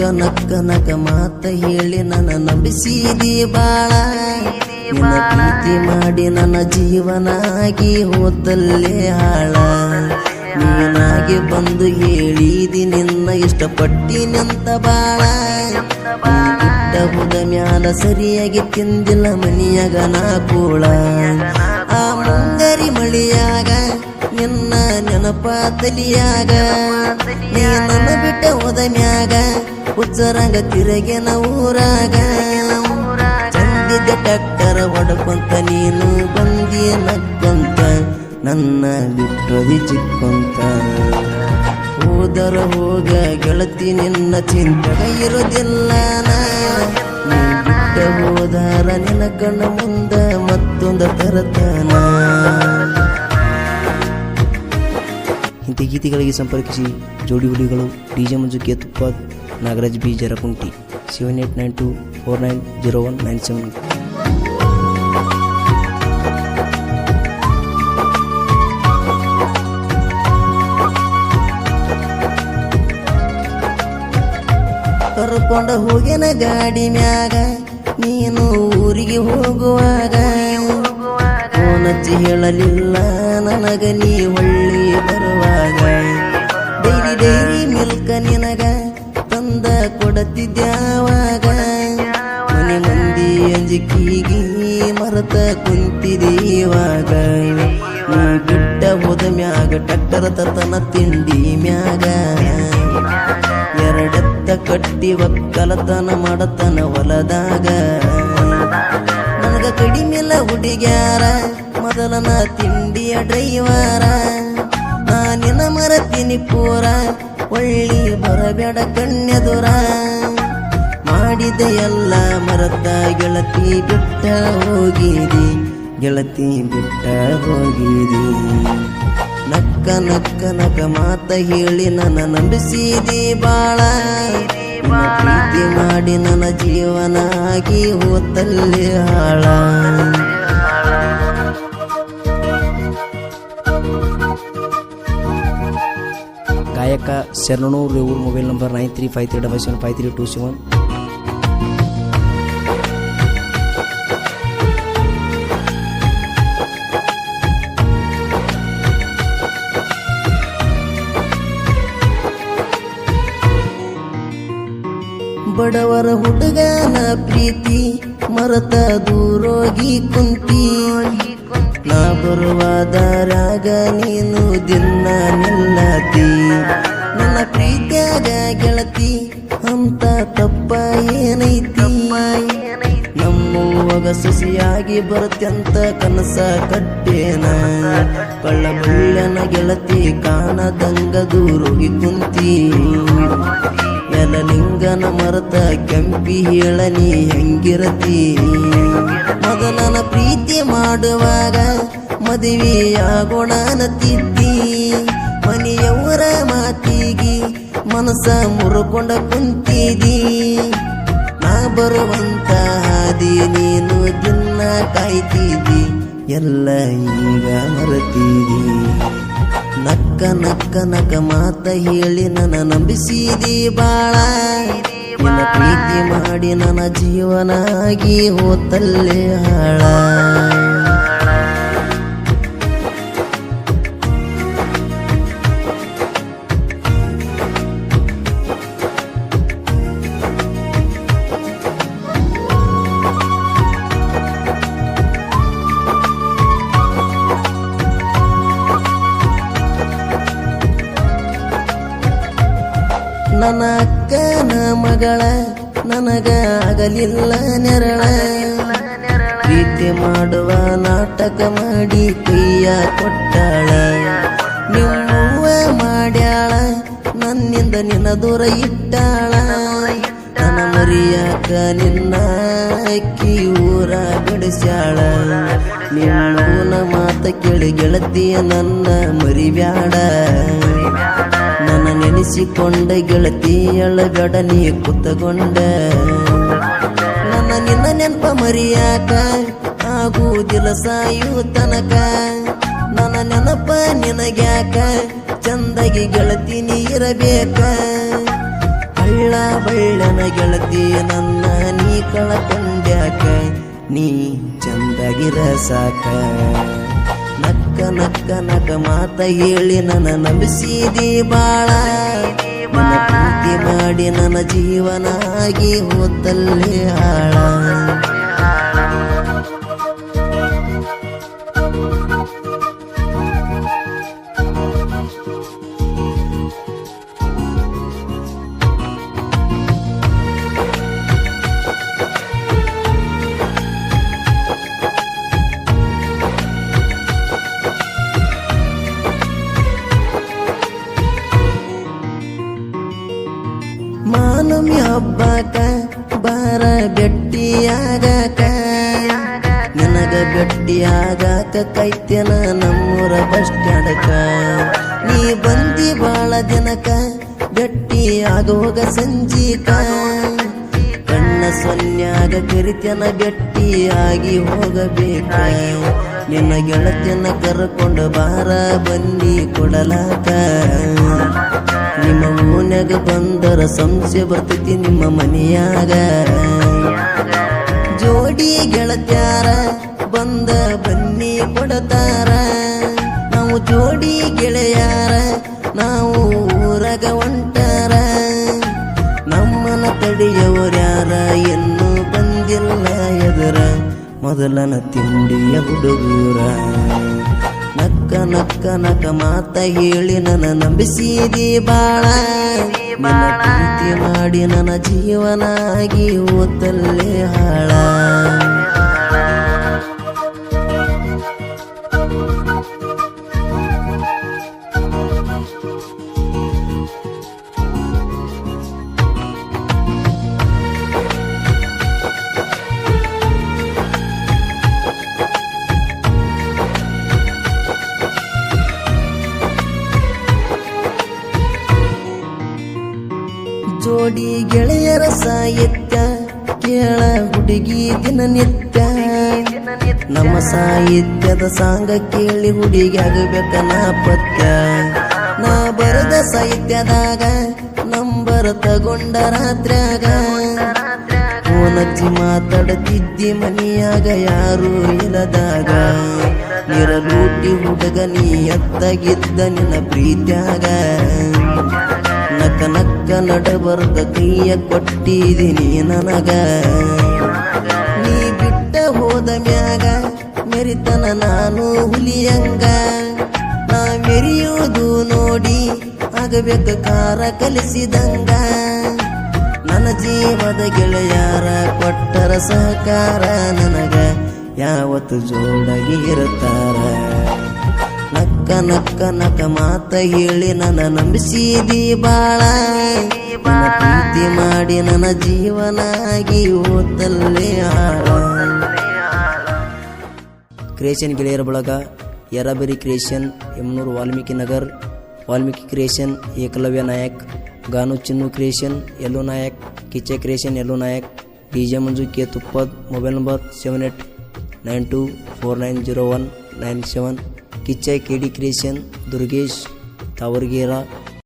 ನಕ್ಕ ನಕ ಮಾತ ಹೇಳಿ ನನ್ನ ನಂಬಿಸಿದಿ ಬಾಳ. ನಿನ್ನ ಪ್ರೀತಿ ಮಾಡಿ ನನ್ನ ಜೀವನಾಗಿ ಹೋದಲ್ಲೇ ಹಾಳ. ನೀನಾಗಿ ಬಂದು ಹೇಳಿದಿ ನಿನ್ನ ಇಷ್ಟಪಟ್ಟಿ ನಿಂತ ಬಾಳ. ಹೋದ ಮ್ಯಾಲ ಸರಿಯಾಗಿ ತಿಂದಿಲ್ಲ ಮನಿಯಾಗ ನಾ ಕೂಳ. ಆ ಮುಂಗರಿ ಮಳಿಯಾಗ ನಿನ್ನ ನೆನಪ ತಲಿಯಾಗ ನೀ ನನ್ನ ಬಿಟ್ಟ ಹೋದ ಮ್ಯಾಗ ಹುಚ್ಚರಂಗ ತಿರಗಿನ ಊರಾಗ. ಚಂದಿದ್ದ ಟಕ್ಕರ ಹೊಡ್ಕೊಂತ ನೀನು ಬಂದಿ ನಕ್ಕೊಂತ, ನನ್ನ ಬಿಟ್ಟದಿ ಚಿಕ್ಕಂತ. ಹೋದರ ಹೋಗ ಗೆಳತಿ ನಿನ್ನ ಚಿಂತೆ ಇರೋದಿಲ್ಲ ನಾ. ಬಿಟ್ಟ ಹೋದಾರ ನಿನ್ನ ಕಣ್ಣ ಮುಂದ ಮತ್ತೊಂದ ತರತನ. ಇಂಥ ಗೀತೆಗಳಿಗೆ ಸಂಪರ್ಕಿಸಿ ಜೋಡಿ ಹುಲಿಗಳು, D J Tuppa. Nagaraj B Jarakunti. Seven eight nine two four nine zero one nine seven ಕರ್ಕೊಂಡು ಹೋಗಿನ ಗಾಡಿ ಮ್ಯಾಗ, ನೀನು ಊರಿಗೆ ಹೋಗುವಾಗ, ಫೋನ್ ಹೇಳಲಿಲ್ಲ, ನನಗ ನೀ ಹೊಳ್ಳಿ ಬರುವಾಗ ಕೊಡತಿದ್ಯಾವಾಗ ಮನೆ ಮಂದಿ ಅಂಜಿಕೀಗಿ ಮರತ ಕುಂತಿದೀವಾಗ ನೀ ಬಿಟ್ಟ ಹೋದ ಮ್ಯಾಗ ಟಕ್ಕರ ತತನ ತಿಂಡಿ ಮ್ಯಾಗ. ಎರಡತ್ತ ಕಟ್ಟಿ ಒಕ್ಕಲತನ ಮಾಡತನ ಹೊಲದಾಗ. ನನಗ ಕಡಿಮೆಲ್ಲ ಹುಡುಗ್ಯಾರ, ಮೊದಲನ ತಿಂಡಿಯ ಡ್ರೈವಾರ. ನಾನಿನ ಮರತೀನಿ ಪೂರ, ಒಳ್ಳಿ ಬರಬೇಡ ಕಣ್ಣೆದುರ. ಮಾಡಿದ ಎಲ್ಲ ಮರತ ಗೆಳತಿ ಬಿಟ್ಟ ಹೋಗಿದೆ. ಗೆಳತಿ ಬಿಟ್ಟ ಹೋಗಿದೆ. ನಕ್ಕ ನಕ್ಕ ನಕ ಮಾತ ಹೇಳಿ ನನ್ನ ನಂಬಿಸಿದಿ ಬಾಳ. ಪ್ರೀತಿ ಮಾಡಿ ನನ್ನ ಜೀವನಾಗಿ ಹೋತಲ್ಲಿ ಹಾಳ. ಗಾಯಕ Sharanur Revur mobile number nine three five three double seven five three two seven. ಬಡವರ ಹುಡುಗನ ಪ್ರೀತಿ, ಮರತ ದೂರೋಗಿ ಕುಂತಿ. ನಾ ಬರುವ ದಾರಾಗ ನೀನು ದಿನ ನಿಲ್ಲತಿ. ನನ್ನ ಪ್ರೀತಿಯಾಗ ಗೆಳತಿ, ಅಂತ ತಪ್ಪ ಏನೈತಿ? ನಮ್ಮವಾಗ ಸಸಿಯಾಗಿ ಬರುತ್ತಂತ ಕನಸ ಕಟ್ಟೇನ? ಕಳ್ಳ ಬಳ್ಳನ ಗೆಳತಿ ಕಾಣದಂಗ ದೂರೋಗಿ ಕುಂತಿ. ನೆಲಲಿಂಗನ ಮರತ ಕೆಂಪಿ ಹೇಳನಿ ಹೆಂಗಿರತಿ? ಮೊದಲನ ಪ್ರೀತಿ ಮಾಡುವಾಗ ಮದುವೆಯಾಗೋಣ ತಿದ್ದಿ ಮನೆಯವರ ಮಾತಿಗೆ ಮನಸ ಮುರುಕೊಂಡ ಕುಂತಿದಿ ನಾ ಬರುವಂತ ಹಾದಿ ನೀನು ದಿನ ಕಾಯ್ತಿದಿ ಎಲ್ಲ ಈಗ ಮರತಿದಿ ನಕ್ಕ ನಕ್ಕ ನಕ ಮಾತ ಹೇಳಿ ನನ್ನ ನಂಬಿಸಿದಿ ಬಾಳ. ನಿನ್ನ ಪ್ರೀತಿ ಮಾಡಿ ನನ್ನ ಜೀವನಾಗಿ ಹೋತಲ್ಲೇ ಹಾಳ. ನನ್ನ ಅಕ್ಕನ ಮಗಳ ನನಗ ಆಗಲಿಲ್ಲ ನೆರಳ. ಪ್ರೀತಿ ಮಾಡುವ ನಾಟಕ ಮಾಡಿ ಕೈಯ ಕೊಟ್ಟಾಳ. ನಿಮ್ಮವ್ವ ಮಾಡ್ಯಾಳ, ನನ್ನಿಂದ ನಿನ್ನ ದೂರ ಇಟ್ಟಾಳ. ನನ್ನ ಮರಿಯಾಕ ನಿನ್ನ ಅಕ್ಕಿ ಊರ ಬಿಡಿಸ್ಯಾಳ. ನಿನ್ನ ಮಾತ ಕೇಳಿ ಗೆಳತಿಯ ನನ್ನ ಮರಿಬ್ಯಾಡ. ನೆನೆಸಿಕೊಂಡ ಗೆಳತಿಯಳ ನೀ ಕುತ್ತಗೊಂಡ ನನ್ನ ನಿನ್ನ ನೆನಪ ಮರಿಯಾಕ ಆಗುವುದಿಲ್ಲ ಸಾಯು ತನಕ. ನನ್ನ ನೆನಪ ನಿನಗ್ಯಾಕ, ಚಂದಗಿ ಗೆಳತಿ ನೀ ಇರಬೇಕ. ಹಳ್ಳ ಬಳ್ಳ ಬಳ್ಳನ ಗೆಳತಿ ನನ್ನ ನೀ ಕಳಕೊಂಡ್ಯಾಕ, ನೀ ಚಂದಗಿರ ಸಾಕ ನಕ್ಕ ನಕ್ಕ ನಕ ಮಾತ ಹೇಳಿ ನನ್ನ ನಂಬಿಸಿದಿ ಬಾಳ. ಮಾಡಿ ನನ್ನ ಜೀವನ ಆಗಿ ಹೋದಲ್ಲಿ ಹಾಳ. ಕೈತ್ಯನ ನಮ್ಮೂರ ಬಸ್ ಸ್ಟ್ಯಾಂಡಕ ನೀ ಬಂದಿ ಬಾಳ ಜನಕ ಗಟ್ಟಿ ಆಗೋಗ ಸಂಜೀಕ. ಕಣ್ಣ ಸೊನ್ಯಾಗ ಗಟ್ಟಿ ಆಗಿ ಹೋಗಬೇಕ. ನಿನ್ನ ಗೆಳತಿಯನ್ನ ಕರ್ಕೊಂಡು ಬಾರ ಬನ್ನಿ ಕೊಡಲಾಕ. ನಿಮ್ಮ ಓನ್ಯಾಗ ಬಂದರ ಸಂಶಯ ಬರ್ತೈತಿ ನಿಮ್ಮ ಮನೆಯಾಗ. ಜೋಡಿ ಗೆಳತ್ಯಾರ ಬಂದ ಬನ್ನಿ ಕೊಡತಾರ. ನಾವು ಜೋಡಿ ಗೆಳೆಯಾರ, ನಾವು ಊರಗ ಹೊಂಟಾರ ನಮ್ಮನ ತಡಿಯವರ್ಯಾರ ಇನ್ನೂ ಬಂದಿಲ್ಲ ಎದುರ. ಮೊದಲನ ತಿಂಡಿಯ ಹುಡುಗೂರ. ನಕ್ಕ ನಕ್ಕ ನಕ ಮಾತ ಹೇಳಿ ನನ್ನ ನಂಬಿಸಿದಿ ಬಾಳ. ಮಾಡಿ ನನ್ನ ಜೀವನ ಆಗಿ ಓತಲ್ಲೇ ಹಾಳ. ಸಾಹಿತ್ಯ ಕೇಳ ಹುಡುಗಿ ದಿನನಿತ್ಯ. ನಮ್ಮ ಸಾಹಿತ್ಯದ ಸಾಂಗ ಕೇಳಿ ಹುಡುಗಿ ಆಗಬೇಕ ನಾ ಪತ್ಯ ನಾ ಬರದ ಸಾಹಿತ್ಯದಾಗ ನಂಬರ್ ತಗೊಂಡ ರಾತ್ರ್ಯಾಗ. ಫೋನಚ್ಚಿ ಮಾತಾಡತಿದ್ದಿ ಮನಿಯಾಗ ಯಾರು ಇಲ್ಲದಾಗ. ನಿರಲೂಟಿ ಹುಡುಗ ನೀ ನಿನ್ನ ಪ್ರೀತ್ಯಾಗ. ನಕ್ಕ ನಕ್ಕ ನಡಬರ್ದ ಕೈಯ ಕೊಟ್ಟಿದ್ದೀನಿ ನನಗ. ನೀ ಬಿಟ್ಟ ಹೋದ ಮ್ಯಾಗ ಮೆರಿತನ ನಾನು ಹುಲಿಯಂಗ. ನಾ ಮೆರಿಯುವುದು ನೋಡಿ ಆಗಬೇಕು ಕಾರ ಕಲಿಸಿದಂಗ. ನನ್ನ ಜೀವದ ಗೆಳೆಯಾರ ಕೊಟ್ಟರ ಸಹಕಾರ ನನಗ. ಯಾವತ್ತು ಜೋಡಾಗಿ ಇರುತ್ತಾರ ನಕ್ಕ ನಕ್ಕ ನಕ ಮಾತ ಹೇಳಿ ನನ್ನ ನಂಬಿಸಿದಿ ಬಾಳ. ಪ್ರೀತಿ ಮಾಡಿ ನನ್ನ ಜೀವನ ಆಗಿ ಓತಲ್ಲೇ ಆಳ. ಕ್ರಿಯೇಷನ್ ಗೆಳೆಯರ ಬಳಗ, Yarabari creation Emmanuru Valmiki Nagar, Valmiki creation Ekalavya Nayak, Ganu Chinnu creation Yallo Nayak Kiche creation Yallo Nayak, D J Manju, K Tuppad, mobile number seven eight nine two four nine zero one nine seven Kichche K D creation Durgesh Tavargera